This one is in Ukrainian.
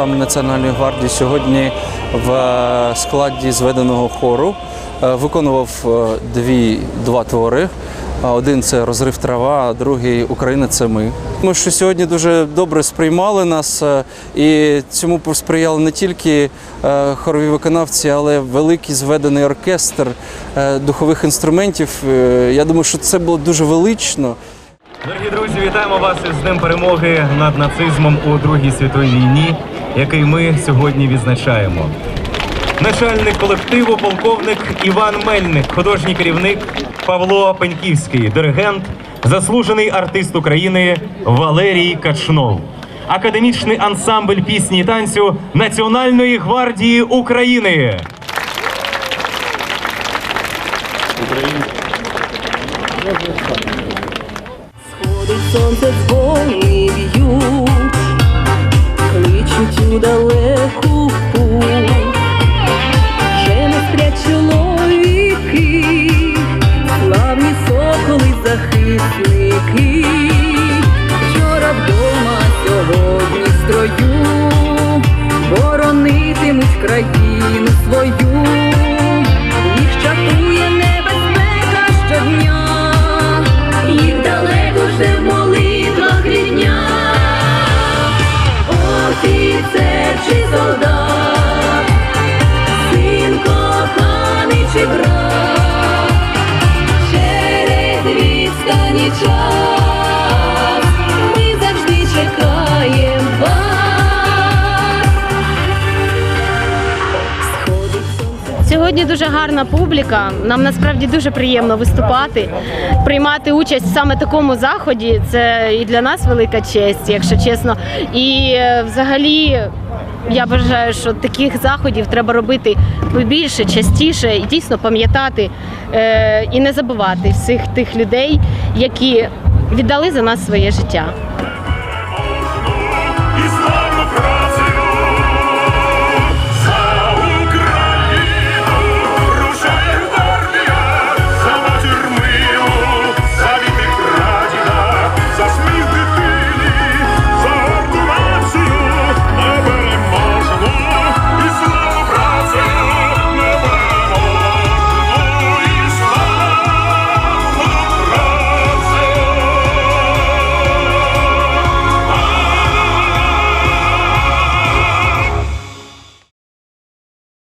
саме Національної гвардії, сьогодні в е, складі зведеного хору е, виконував е, дві, два твори. Один це розрив трава, а другий Україна це ми. Ми що сьогодні дуже добре сприймали нас, і цьому посприяли не тільки хорові виконавці, але великий зведений оркестр духових інструментів. Я думаю, що це було дуже велично. Дорогі друзі, вітаємо вас із Днем перемоги над нацизмом у Другій світовій війні, який ми сьогодні відзначаємо. Начальник колективу, полковник Іван Мельник, художній керівник Павло Пеньківський, диригент, заслужений артист України Валерій Качнов. Академічний ансамбль пісні і танцю Національної гвардії України. Сходить сонце дзвони б'ють, країну свою. Їх чатує Сьогодні дуже гарна публіка. Нам насправді дуже приємно виступати, приймати участь в саме такому заході. Це і для нас велика честь, якщо чесно. І е, взагалі. Я вважаю, що таких заходів треба робити побільше, частіше і дійсно пам'ятати е, і не забувати всіх тих людей, які віддали за нас своє життя.